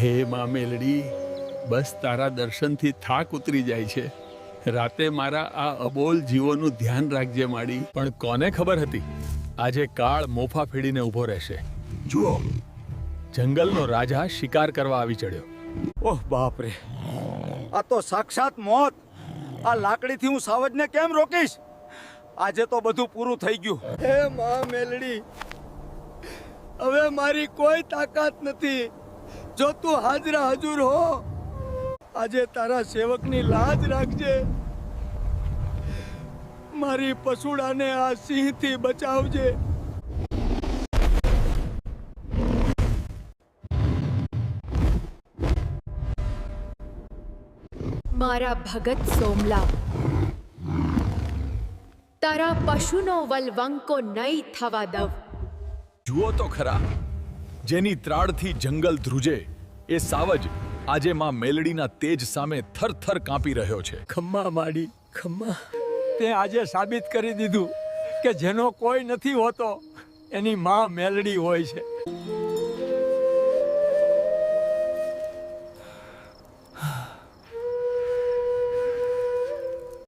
હે મા મેલડી બસ તારા દર્શનથી થાક ઉતરી જાય છે. રાતે મારા આ અબોલ જીવોનું ધ્યાન રાખજે માડી. પણ કોને ખબર હતી? આજે કાળ મોફા ફેડીને ઊભો રહેશે. જુઓ. જંગલનો રાજા શિકાર કરવા આવી ચડ્યો. ઓહ બાપ રે આ તો સાક્ષાત મોત. આ લાકડીથી હું સાવજને કેમ રોકીશ? આજે તો બધું પૂરું થઈ ગયું. હે માં મેલડી હવે મારી કોઈ તાકાત નથી. જો તું હાજરા હજુર હો આજે તારા સેવકની લાજ રાખજે. મારી પશુડાને આ સિંહથી બચાવજે. મારા ભગત સોમલા તારા પશુનો વલવંકો નહીં થવા દવ જુઓ તો ખરા જેની ત્રાડથી જંગલ ધ્રુજે એ સાવજ આજે માં મેલડીના તેજ સામે થરથર કાંપી રહ્યો છે. ખમ્મા માડી ખમ્મા. તે આજે સાબિત કરી દીધું કે જેનો કોઈ નથી હોતો એની માં મેલડી હોય છે.